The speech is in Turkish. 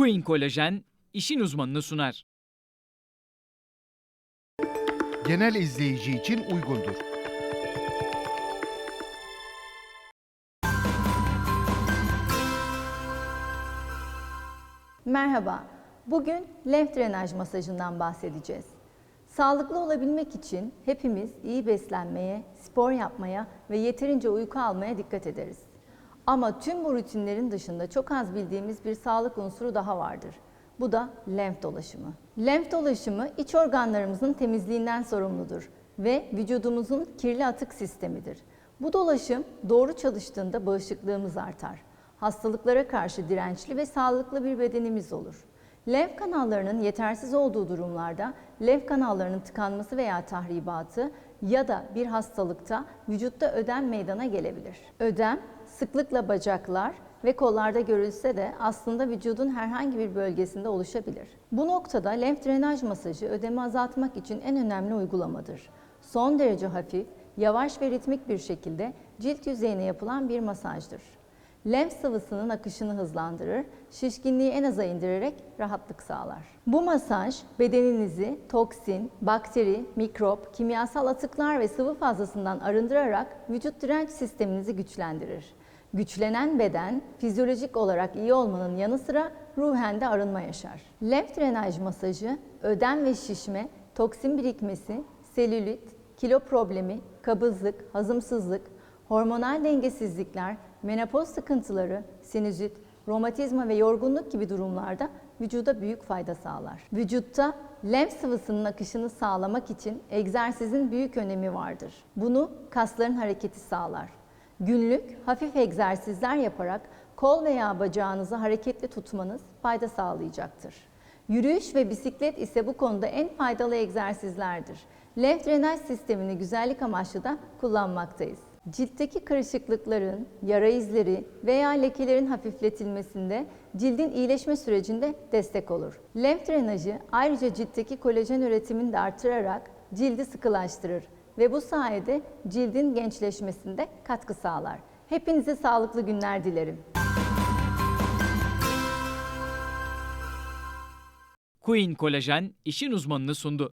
Queen Kolajen işin uzmanını sunar. Genel izleyici için uygundur. Merhaba. Bugün lenf drenaj masajından bahsedeceğiz. Sağlıklı olabilmek için hepimiz iyi beslenmeye, spor yapmaya ve yeterince uyku almaya dikkat ederiz. Ama tüm bu rutinlerin dışında çok az bildiğimiz bir sağlık unsuru daha vardır. Bu da lenf dolaşımı. Lenf dolaşımı iç organlarımızın temizliğinden sorumludur ve vücudumuzun kirli atık sistemidir. Bu dolaşım doğru çalıştığında bağışıklığımız artar. Hastalıklara karşı dirençli ve sağlıklı bir bedenimiz olur. Lenf kanallarının yetersiz olduğu durumlarda lenf kanallarının tıkanması veya tahribatı ya da bir hastalıkta vücutta ödem meydana gelebilir. Ödem sıklıkla bacaklar ve kollarda görülse de aslında vücudun herhangi bir bölgesinde oluşabilir. Bu noktada lenf drenaj masajı ödemi azaltmak için en önemli uygulamadır. Son derece hafif, yavaş ve ritmik bir şekilde cilt yüzeyine yapılan bir masajdır. Lenf sıvısının akışını hızlandırır, şişkinliği en aza indirerek rahatlık sağlar. Bu masaj bedeninizi toksin, bakteri, mikrop, kimyasal atıklar ve sıvı fazlasından arındırarak vücut direnç sisteminizi güçlendirir. Güçlenen beden fizyolojik olarak iyi olmanın yanı sıra ruhen de arınma yaşar. Lenf drenaj masajı ödem ve şişme, toksin birikmesi, selülit, kilo problemi, kabızlık, hazımsızlık, hormonal dengesizlikler, menopoz sıkıntıları, sinüzit, romatizma ve yorgunluk gibi durumlarda vücuda büyük fayda sağlar. Vücutta lenf sıvısının akışını sağlamak için egzersizin büyük önemi vardır. Bunu kasların hareketi sağlar. Günlük hafif egzersizler yaparak kol veya bacağınızı hareketli tutmanız fayda sağlayacaktır. Yürüyüş ve bisiklet ise bu konuda en faydalı egzersizlerdir. Lenf drenaj sistemini güzellik amaçlı da kullanmaktayız. Ciltteki kırışıklıkların, yara izleri veya lekelerin hafifletilmesinde cildin iyileşme sürecinde destek olur. Lenf drenajı ayrıca ciltteki kolajen üretimini de artırarak cildi sıkılaştırır ve bu sayede cildin gençleşmesinde katkı sağlar. Hepinize sağlıklı günler dilerim. Queen Kolajen işin uzmanını sundu.